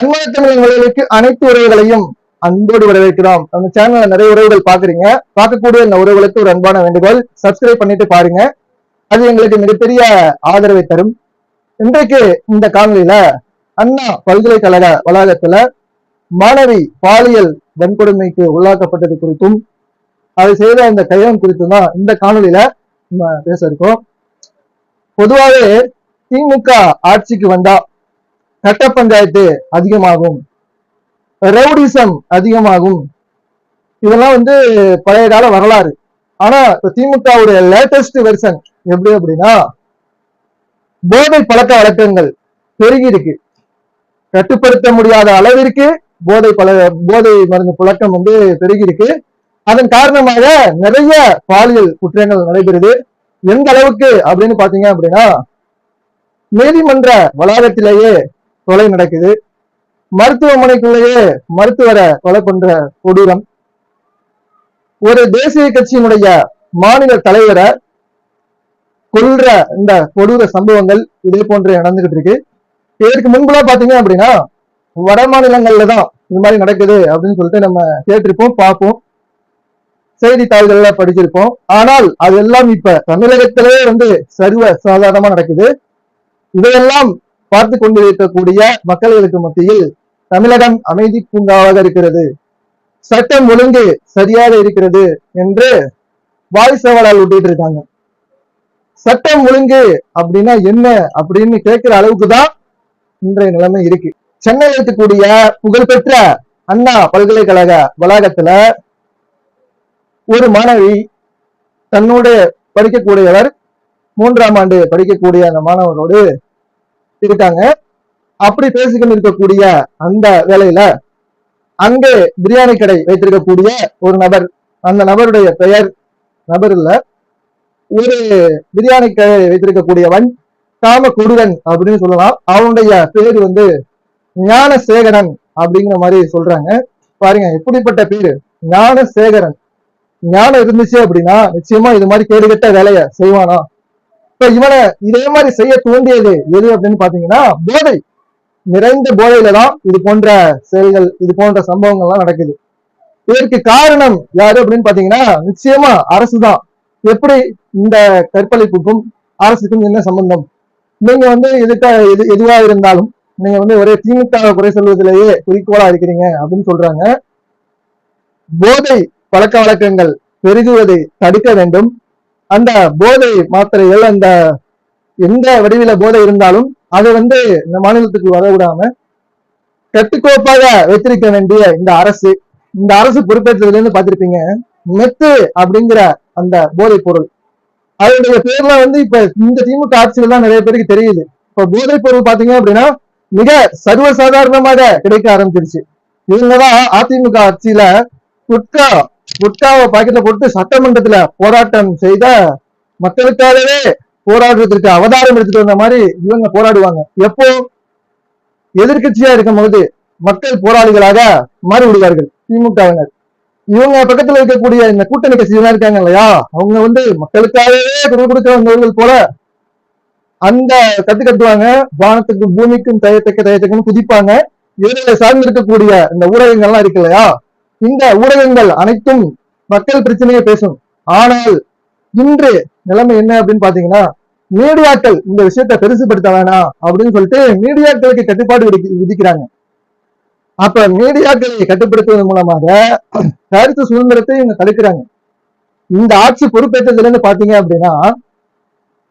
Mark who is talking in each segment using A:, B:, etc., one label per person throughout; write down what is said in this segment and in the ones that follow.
A: அன்பான தமிழர்களுக்கு அனைத்து உறவுகளையும் அன்போடு வரவேற்கிறோம். நம்ம சேனல்ல நிறைய உறவுகள் பாக்குறீங்க பார்க்கக்கூடிய இந்த உறவுகளுக்கு ஒரு அன்பான வேண்டுகோள். சப்ஸ்கிரைப் பண்ணிட்டு பாருங்க. அது எங்களுக்கு மிகப்பெரிய ஆதரவை தரும். இன்றைக்கு இந்த காணொலியில அண்ணா பல்கலைக்கழக வளாகத்துல மாணவி பாலியல் வன்கொடுமைக்கு உள்ளாக்கப்பட்டது குறித்தும் அதை செய்த அந்த கையம் குறித்தும் தான் இந்த காணொலியில நம்ம பேச இருக்கோம். பொதுவாகவே திமுக ஆட்சிக்கு வந்தா கட்ட பஞ்சாயத்து அதிகமாகும். ரவுடிசம் அதிகமாகும். இதெல்லாம் வந்து பழைய கால வரலாறு. ஆனா இப்ப திமுகவுடைய லேட்டஸ்ட் வெர்சன் எப்படி அப்படின்னா போதை பழக்க வழக்கங்கள் பெருகி இருக்கு கட்டுப்படுத்த முடியாத அளவிற்கு போதை பல போதை மருந்து புழக்கம் வந்து பெருகி இருக்கு அதன் காரணமாக நிறைய பாலியல் குற்றங்கள் நடைபெறுது. எந்த அளவுக்கு அப்படின்னு பாத்தீங்க அப்படின்னா நீதிமன்ற வளாகத்திலேயே கொலை நடக்குது. மருத்துவமனைக்குள்ளேயே மருத்துவரை கொலை பண்ற கொடூரம். ஒரு தேசிய கட்சியினுடைய மாநில தலைவரை கொள்ற இந்த கொடூர சம்பவங்கள் இதே போன்று நடந்துகிட்டு இருக்கு. இதற்கு முன்புலாம் பாத்தீங்க அப்படின்னா வட மாநிலங்கள்ல தான் இது மாதிரி நடக்குது அப்படின்னு சொல்லிட்டு நம்ம கேட்டிருப்போம் பார்ப்போம். செய்தித்தாள்கள்ல படிச்சிருப்போம். ஆனால் அதெல்லாம் இப்ப தமிழகத்திலே வந்து சர்வ சாதாரணமா நடக்குது. இதையெல்லாம் பார்த்து கொண்டிருக்கக்கூடிய மக்களுக்கு மத்தியில் தமிழகம் அமைதி பூங்காவாக இருக்கிறது. சட்டம் ஒழுங்கு சரியாக இருக்கிறது என்று வாய் சவாலால் விட்டுட்டு இருக்காங்க. சட்டம் ஒழுங்கு அப்படின்னா என்ன அப்படின்னு கேட்கிற அளவுக்கு தான் இன்றைய நிலைமை இருக்கு. சென்னையில் இருக்கக்கூடிய புகழ்பெற்ற அண்ணா பல்கலைக்கழக வளாகத்துல ஒரு மாணவி தன்னோடு படிக்கக்கூடியவர் மூன்றாம் ஆண்டு படிக்கக்கூடிய அந்த மாணவரோடு இருக்காங்க அப்படி பேசிக்கொண்டு இருக்கக்கூடிய அந்த வேலையில அங்கே பிரியாணி கடை வைத்திருக்கக்கூடிய ஒரு நபர் அந்த நபருடைய பெயர் நபர் இல்ல ஒரு பிரியாணி கடை வைத்திருக்கக்கூடியவன் காம குடுவன் அப்படின்னு சொல்லலாம். அவனுடைய பேர் வந்து ஞானசேகரன் அப்படிங்கிற மாதிரி சொல்றாங்க. பாருங்க எப்படிப்பட்ட பேரு? ஞானசேகரன். ஞானம் இருந்துச்சு அப்படின்னா நிச்சயமா இது மாதிரி கேடுகட்ட வேலையை செய்வானா? இப்ப இவனை இதே மாதிரி செய்ய தூண்டியது எது அப்படின்னு பாத்தீங்கன்னா போதை. நிறைந்த போதையில தான் இது போன்ற செயல்கள் இது போன்ற சம்பவங்கள்லாம் நடக்குது. இதற்கு காரணம் யாரு அப்படின்னு பாத்தீங்கன்னா நிச்சயமா அரசு தான் எப்படி இந்த கற்பழிப்புக்கும் அரசுக்கும் என்ன சம்பந்தம்? நீங்க வந்து இதுக்க எது எதுவா இருந்தாலும் நீங்க வந்து ஒரே திமுக குறை சொல்வதிலேயே குறிக்கோளா இருக்கிறீங்க அப்படின்னு சொல்றாங்க. போதை பழக்க வழக்கங்கள் பெருகுவதை தடுக்க வேண்டும். அந்த போதை மாத்திரைகள் அந்த எந்த வடிவில போதை இருந்தாலும் அதை வந்து இந்த மாநிலத்துக்கு வர விடாம கட்டுக்கோப்பாக வைத்திருக்க வேண்டிய இந்த அரசு இந்த அரசு பொறுப்பேற்றதுல இருந்து பார்த்திருப்பீங்க மெத்து அப்படிங்கிற அந்த போதைப் பொருள். அதனுடைய பேர்ல வந்து இப்ப இந்த திமுக ஆட்சியில தான் நிறைய பேருக்கு தெரியுது. இப்ப போதைப் பொருள் பாத்தீங்க அப்படின்னா மிக சர்வசாதாரணமாக கிடைக்க ஆரம்பிச்சிருச்சு. இவங்கதான் அதிமுக ஆட்சியில குட்கா குட்காவை பாக்கெட்ல போட்டு சட்டமன்றத்துல போராட்டம் செய்த மக்களுக்காகவே போராடுறதுக்கு அவதாரம் எடுத்துட்டு வந்த மாதிரி இவங்க போராடுவாங்க. எப்போ? எதிர்கட்சியா இருக்கும் பொழுது மக்கள் போராளிகளாக மாறி விடுவார்கள் திமுகவினர். இவங்க பக்கத்துல இருக்கக்கூடிய இந்த கூட்டணி கட்சிகள்லாம் இருக்காங்க இல்லையா? அவங்க வந்து மக்களுக்காகவே குரல் கொடுக்க வந்தவர்கள் போல அந்த கத்து கட்டுவாங்க. வானத்துக்கும் பூமிக்கும் தயத்தக்க தயத்தக்கும் குதிப்பாங்க. இவர்களை சார்ந்து இருக்கக்கூடிய இந்த ஊடகங்கள்லாம் இருக்கு இல்லையா? இந்த ஊடகங்கள் அனைத்தும் மக்கள் பிரச்சனையை பேசும். ஆனால் இன்று நிலைமை என்ன அப்படின்னு பாத்தீங்கன்னா மீடியாக்கள் இந்த விஷயத்தை பெருசுபடுத்த வேணாம் அப்படின்னு சொல்லிட்டு மீடியாக்களுக்கு கட்டுப்பாடு விதிக்க- விதிக்கிறாங்க. அப்ப மீடியாக்களை கட்டுப்படுத்துவதன் மூலமாக கருத்து சுதந்திரத்தை இவங்க தடுக்கிறாங்க. இந்த ஆட்சி பொறுப்பேற்றதுல இருந்து பாத்தீங்க அப்படின்னா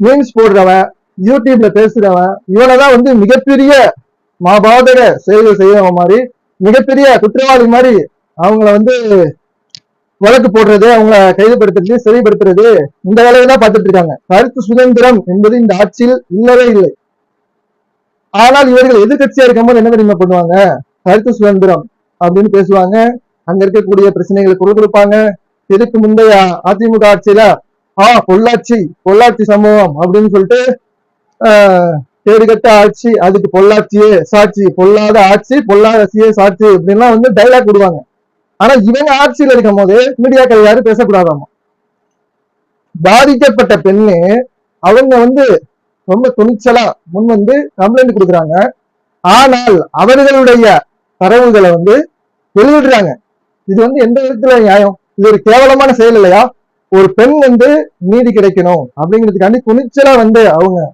A: மீன்ஸ் போடுறவன் யூடியூப்ல பேசுறவன் இவனதான் வந்து மிகப்பெரிய மாபாதக செயல்கள் செய்யறவன் மாதிரி மிகப்பெரிய குற்றவாளி மாதிரி அவங்கள வந்து வழக்கு போடுறது அவங்கள கைதுபடுத்துறது சிறைப்படுத்துறது இந்த வேலையை தான் பார்த்துட்டு இருக்காங்க. கருத்து சுதந்திரம் என்பது இந்த ஆட்சியில் இல்லவே இல்லை. ஆனால் இவர்கள் எதிர்கட்சியா இருக்கும்போது என்ன தெரியுமா பண்ணுவாங்க? கருத்து சுதந்திரம் அப்படின்னு பேசுவாங்க. அங்க இருக்கக்கூடிய பிரச்சனைகளை குரல் கொடுப்பாங்க. இதுக்கு முந்தைய அதிமுக ஆட்சியில ஆ பொள்ளாச்சி பொள்ளாச்சி சம்பவம் அப்படின்னு சொல்லிட்டு ஆஹ் ஆட்சி அதுக்கு பொள்ளாச்சியே சாட்சி பொல்லாத ஆட்சி பொல்லாதசியே சாட்சி அப்படின்லாம் வந்து டைலாக் விடுவாங்க ஆனா இவங்க ஆட்சியில இருக்கும் போது மீடியாக்கள் யாரும் பேசக்கூடாதாமா? பாதிக்கப்பட்ட பெண்ணு அவங்க வந்து ரொம்ப துணிச்சலா முன் வந்து கம்ப்ளைண்ட் கொடுக்குறாங்க. ஆனால் அவர்களுடைய தரவுகளை வந்து வெளியிடுறாங்க. இது வந்து எந்த விதத்துல நியாயம்? இது ஒரு கேவலமான செயல் இல்லையா? ஒரு பெண் வந்து நீதி கிடைக்கணும் அப்படிங்கிறதுக்காண்டி துணிச்சலா வந்து அவங்க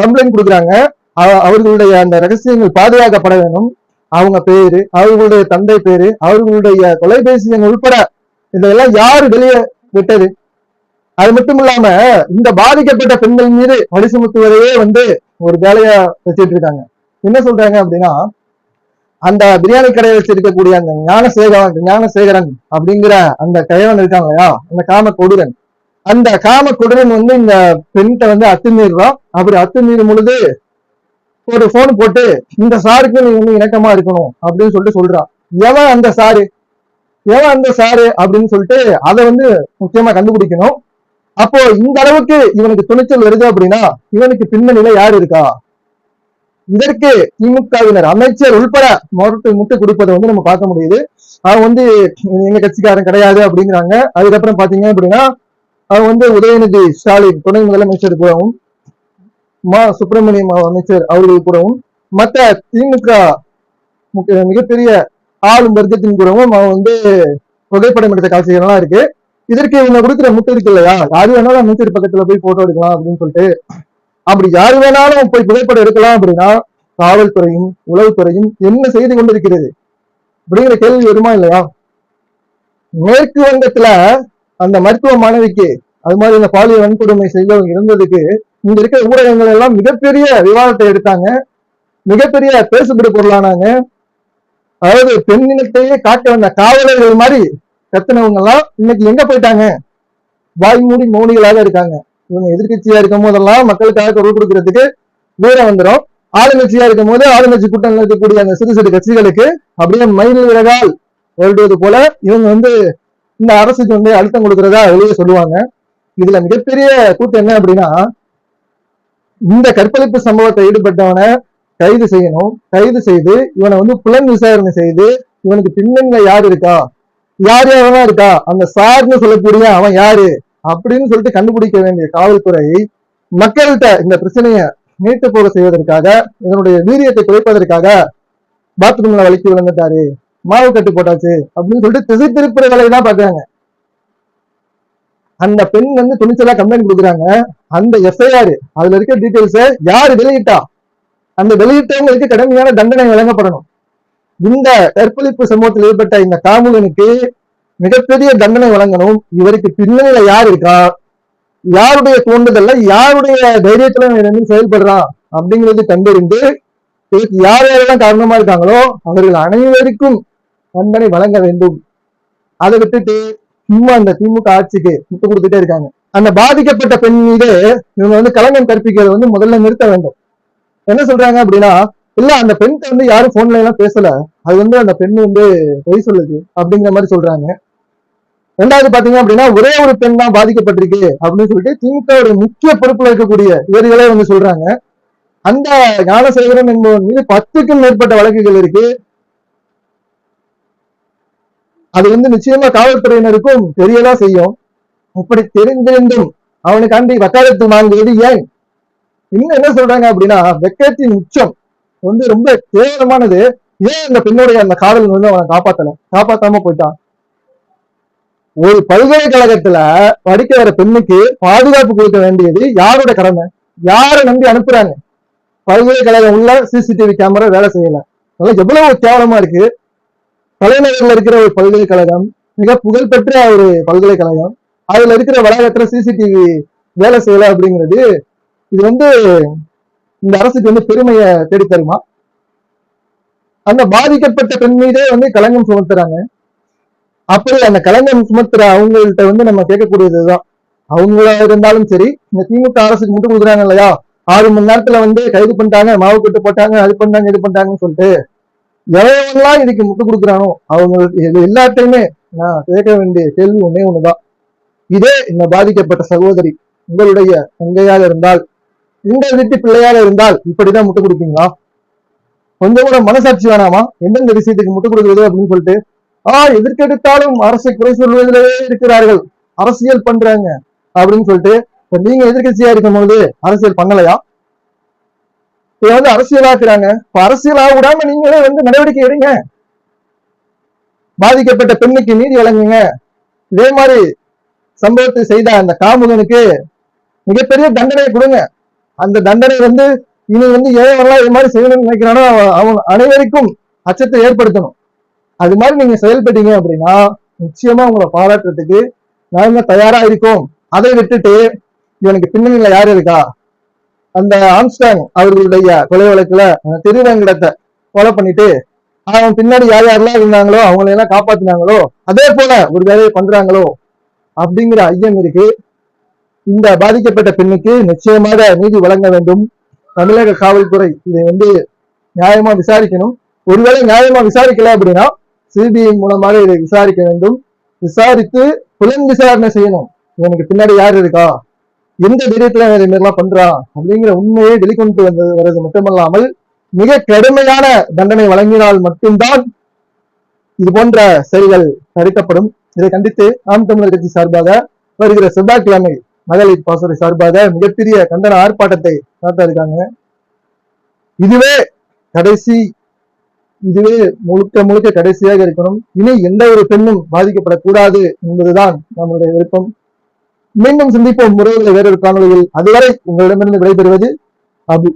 A: கம்ப்ளைண்ட் கொடுக்குறாங்க. அவ- அவர்களுடைய அந்த ரகசியங்கள் பாதுகாக்கப்பட வேணும் அவங்க பேரு அவர்களுடைய தந்தை பேரு அவர்களுடைய தொலைபேசி எண் உள்பட இதெல்லாம் யாரு வெளியே விட்டது? அது மட்டும் இல்லாம இந்த பாதிக்கப்பட்ட பெண்கள் மீது வழி சுமத்துவதையே வந்து ஒரு வேலையா வச்சுட்டு இருக்காங்க. என்ன சொல்றாங்க அப்படின்னா அந்த பிரியாணி கடையை வச்சிருக்கக்கூடிய அந்த ஞானசேகரன் ஞானசேகரன் அப்படிங்கிற அந்த கயவன் இருக்காங்க இல்லையா? அந்த காம கொடூரன் அந்த காம கொடுரன் வந்து இந்த பெண்கிட்ட வந்து அத்துமீறுறான் அப்படி அத்துமீறும் பொழுது ஒரு போன் போட்டு இந்த சாருக்கு நீ வந்து இணக்கமா இருக்கணும் அப்படின்னு சொல்லிட்டு சொல்றான் எவன் அந்த சாரு? எவன் அந்த சாரு அப்படின்னு சொல்லிட்டு அதை வந்து முக்கியமா கண்டுபிடிக்கணும். அப்போ இந்த அளவுக்கு இவனுக்கு துணிச்சல் வருது அப்படின்னா இவனுக்கு பின்னணியில யார் இருக்கா? இதற்கு திமுகவினர் அமைச்சர் உள்பட முரட்டு முட்டு கொடுப்பதை வந்து நம்ம பார்க்க முடியுது. அவன் வந்து எங்க கட்சிக்காரன் கிடையாது அப்படிங்கிறாங்க. அதுக்கப்புறம் பாத்தீங்க அப்படின்னா அவன் வந்து உதயநிதி ஸ்டாலின் துணை முதலமைச்சர் கூடவும் மா சுப்பிரமணியம் அமைச்சர் அவர்கள் கூடவும் மற்ற திமுக மிகப்பெரிய ஆளும் வர்க்கத்தின் கூடவும் அவன் வந்து புகைப்படம் எடுத்த காட்சிகள்லாம் இருக்கு. இதற்கு இவங்க கொடுக்குற முட்டு இருக்கு இல்லையா? யாரு வேணாலும் அமைச்சர் பக்கத்துல போய் போட்டோ எடுக்கலாம் அப்படின்னு சொல்லிட்டு. அப்படி யாரு வேணாலும் போய் புகைப்படம் எடுக்கலாம் அப்படின்னா காவல்துறையும் உளவுத்துறையும் என்ன செய்து கொண்டிருக்கிறது? அப்படிங்கிற கேள்வி வருமா இல்லையா? மேற்கு வங்கத்துல அந்த மருத்துவ மாணவிக்கு அது மாதிரி இந்த பாலியல் வன்கொடுமை செய்தவங்க இருந்ததுக்கு இங்க இருக்கிற ஊடகங்கள் எல்லாம் மிகப்பெரிய விவாதத்தை எடுத்தாங்க. மிகப்பெரிய பேசுபடு பொருளானாங்க. அதாவது பெண்ணினத்தையே காட்ட வந்த காவலர்கள் மாதிரி கத்துனவங்க எல்லாம் இன்னைக்கு எங்க போயிட்டாங்க? வாய் மூடி மௌனிகளாக இருக்காங்க. இவங்க எதிர்க்கட்சியா இருக்கும் போதெல்லாம் மக்களுக்காக குரல் கொடுக்கறதுக்கு தூரம் வந்துடும் ஆளுங்கட்சியா இருக்கும் போது ஆளுங்கட்சி கூட்டம் இருக்கக்கூடிய அந்த சிறு சிறு கட்சிகளுக்கு அப்படியே மயில் விலகால் வருடுவது போல இவங்க வந்து இந்த அரசுக்கு வந்து அழுத்தம் கொடுக்கறதா வெளியே சொல்லுவாங்க. இதுல மிகப்பெரிய கூட்டம் என்ன அப்படின்னா இந்த கற்பழிப்பு சம்பவத்தை ஈடுபட்டவனை கைது செய்யணும். கைது செய்து இவனை வந்து புலன் விசாரணை செய்து இவனுக்கு பின்னணியில யார் இருக்கா? யார் யாரெல்லாம் இருக்கா? அந்த சார்னு சொல்லக்கூடிய அவன் யாரு? அப்படின்னு சொல்லிட்டு கண்டுபிடிக்க வேண்டிய காவல்துறை மக்கள்கிட்ட இந்த பிரச்சனைய நீட்டு போக செய்வதற்காக இதனுடைய வீரியத்தை குறைப்பதற்காக பாத்ரூம்ல வலிக்கு விழுந்துட்டாரு. மாவு கட்டு போட்டாச்சு அப்படின்னு சொல்லிட்டு திசை திருப்புற வேலையை தான் பாக்குறாங்க அந்த பெண் வந்து துணிச்சலா கம்ப்ளைண்ட் கொடுக்குறாங்க. அந்த எஃப்ஐஆர் அதுல இருக்க டீடைல்ஸ யாரு வெளியிட்டா? அந்த வெளியிட்டவங்களுக்கு கடுமையான தண்டனை வழங்கப்படணும். இந்த கற்பழிப்பு சம்பவத்தில் ஏற்பட்ட இந்த காமுகனுக்கு மிகப்பெரிய தண்டனை வழங்கணும். இவருக்கு பின்னணியில யார் இருக்கா? யாருடைய தூண்டுதல்ல? யாருடைய தைரியத்துல இருந்து செயல்படுறான்? அப்படிங்கிறது கண்டறிந்து இதுக்கு யார் யாரெல்லாம் காரணமா இருக்காங்களோ அவர்கள் அனைவருக்கும் தண்டனை வழங்க வேண்டும். அதை விட்டுட்டு சும்மா அந்த திமுக ஆட்சிக்கு முட்டு கொடுத்துட்டே இருக்காங்க. அந்த பாதிக்கப்பட்ட பெண் மீது இவங்க வந்து கலங்கம் கற்பிக்கிறது வந்து முதல்ல நிறுத்த வேண்டும். என்ன சொல்றாங்க அப்படின்னா இல்ல அந்த பெண்கிட்ட வந்து யாரும் போன்ல எல்லாம் பேசல. அது வந்து அந்த பெண் வந்து பொய் சொல்லுது அப்படிங்கிற மாதிரி சொல்றாங்க. ரெண்டாவது பாத்தீங்க அப்படின்னா ஒரே ஒரு பெண் தான் பாதிக்கப்பட்டிருக்கு அப்படின்னு சொல்லிட்டு திமுக ஒரு முக்கிய பொறுப்புல இருக்கக்கூடிய இவர்களே வந்து சொல்றாங்க. அந்த ஞானசேகரன் என்பவன் மீது பத்துக்கும் மேற்பட்ட வழக்குகள் இருக்கு. அது வந்து நிச்சயமா காவல்துறையினருக்கும் தெரியதான் செய்யும். அப்படி தெரிந்திருந்தும் அவனுக்காண்டி வக்காலத்து வாங்குவது ஏன்? இன்னும் என்ன சொல்றாங்க அப்படின்னா வெக்கத்தின் உச்சம் வந்து ரொம்ப கேவலமானது. ஏன் அந்த பெண்ணுடைய அந்த காதல் வந்து அவனை காப்பாத்தல? காப்பாத்தாம போயிட்டான். ஒரு பல்கலைக்கழகத்துல படிக்க வர பெண்ணுக்கு பாதுகாப்பு கொடுக்க வேண்டியது யாரோட கடமை? யாரை நம்பி அனுப்புறாங்க? பல்கலைக்கழகம் உள்ள சிசிடிவி கேமரா வேலை செய்யல. அதெல்லாம் எவ்வளவு கேவலமா இருக்கு. தலைநகர்ல இருக்கிற ஒரு பல்கலைக்கழகம் மிக புகழ்பெற்ற ஒரு பல்கலைக்கழகம் அதுல இருக்கிற வளாகத்துல சிசிடிவி வேலை செய்யல அப்படிங்கிறது இது வந்து இந்த அரசுக்கு வந்து பெருமையை தேடி தருமா அந்த பாதிக்கப்பட்ட பெண் மீதே வந்து கலங்கம் சுமத்துறாங்க. அப்படி அந்த கலங்கம் சுமத்துற அவங்கள்ட்ட வந்து நம்ம கேட்கக்கூடியதுதான். அவங்களா இருந்தாலும் சரி இந்த திமுக அரசுக்கு முட்டு கொடுக்குறாங்க இல்லையா? ஆறு மணி நேரத்துல வந்து கைது பண்ணிட்டாங்க மாவு கட்டு போட்டாங்க அது பண்ணாங்க இது பண்ணிட்டாங்கன்னு சொல்லிட்டு எவரெல்லாம் இதுக்கு முட்டு கொடுக்குறானோ அவங்களுக்கு எல்லாத்தையுமே நான் கேட்க வேண்டிய கேள்வி ஒன்னே ஒண்ணுதான். இதே இந்த பாதிக்கப்பட்ட சகோதரி உங்களுடைய தங்கையாக இருந்தால் இந்த வீட்டு பிள்ளையாக இருந்தால் இப்படிதான் முட்டு கொடுப்பீங்களா? கொஞ்சம் கூட மனசாட்சி வேணாமா? எந்தெந்த விஷயத்துக்கு முட்டு கொடுக்குறது அப்படின்னு சொல்லிட்டு ஆஹ் எதற்கெடுத்தாலும் அரசை குறை சொல்வதிலே இருக்கிறார்கள். அரசியல் பண்றாங்க அப்படின்னு சொல்லிட்டு இப்ப நீங்க எதிர்கட்சியா இருக்கும் போது அரசியல் பண்ணலையா? இதை வந்து அரசியலாக்குறாங்க. இப்ப அரசியலா விடாம நீங்களே வந்து நடவடிக்கை எடுங்க. பாதிக்கப்பட்ட பெண்ணுக்கு நீதி வழங்குங்க. இதே மாதிரி சம்பவத்தை செய்த அந்த காமுகனுக்கு மிகப்பெரிய தண்டனையை கொடுங்க. அந்த தண்டனை வந்து இனி வந்து ஏவரெல்லாம் இது மாதிரி செய்யணும்னு நினைக்கிறானோ அவன் அனைவருக்கும் அச்சத்தை ஏற்படுத்தணும். அது மாதிரி நீங்க செயல்பட்டீங்க அப்படின்னா நிச்சயமா உங்களை பாராட்டுறதுக்கு நாங்க தயாரா இருக்கோம். அதை விட்டுட்டு இவனுக்கு பின்னணியில யார் இருக்கா? அந்த ஆம்ஸ்டாங் அவர்களுடைய கொலை வழக்குல அந்த திருவேங்கடத்தை கொலை பண்ணிட்டு அவன் பின்னாடி யார் யாரெல்லாம் இருந்தாங்களோ அவங்களையெல்லாம் காப்பாத்தினாங்களோ அதே போல ஒரு வேலையை பண்றாங்களோ அப்படிங்கிற ஐயம் இருக்கு. இந்த பாதிக்கப்பட்ட பெண்ணுக்கு நிச்சயமாக நீதி வழங்க வேண்டும். தமிழக காவல்துறை இதை வந்து நியாயமா விசாரிக்கணும். ஒருவேளை நியாயமா விசாரிக்கல அப்படின்னா சிபிஐ மூலமாக இதை விசாரிக்க வேண்டும். விசாரித்து புலன் விசாரணை செய்யணும். இவனுக்கு பின்னாடி யார் இருக்கா? எந்த தைரியத்துல இதை மாதிரிலாம் பண்றான் அப்படிங்கிற உண்மையை வெளிக்கொண்டு வந்தது வர்றது மட்டுமல்லாமல் மிக கடுமையான தண்டனை வழங்கினால் மட்டும்தான் இது போன்ற செயல்கள் தடுக்கப்படும். இதை கண்டித்து ஆம் தமிழர் கட்சி சார்பாக வருகிற செவ்வாய்க்கிழமை மகளிர் பாசறை சார்பாக மிகப்பெரிய கண்டன ஆர்ப்பாட்டத்தை நடத்த இருக்காங்க. இதுவே கடைசி இதுவே முழுக்க முழுக்க கடைசியாக இருக்கணும். இனி எந்த ஒரு பெண்ணும் பாதிக்கப்படக்கூடாது என்பதுதான் நம்மளுடைய விருப்பம். மீண்டும் சந்திப்போம். முறையில் வேறொரு காணொலியில் அதுவரை உங்களிடமிருந்து விடைபெறுவது அபு.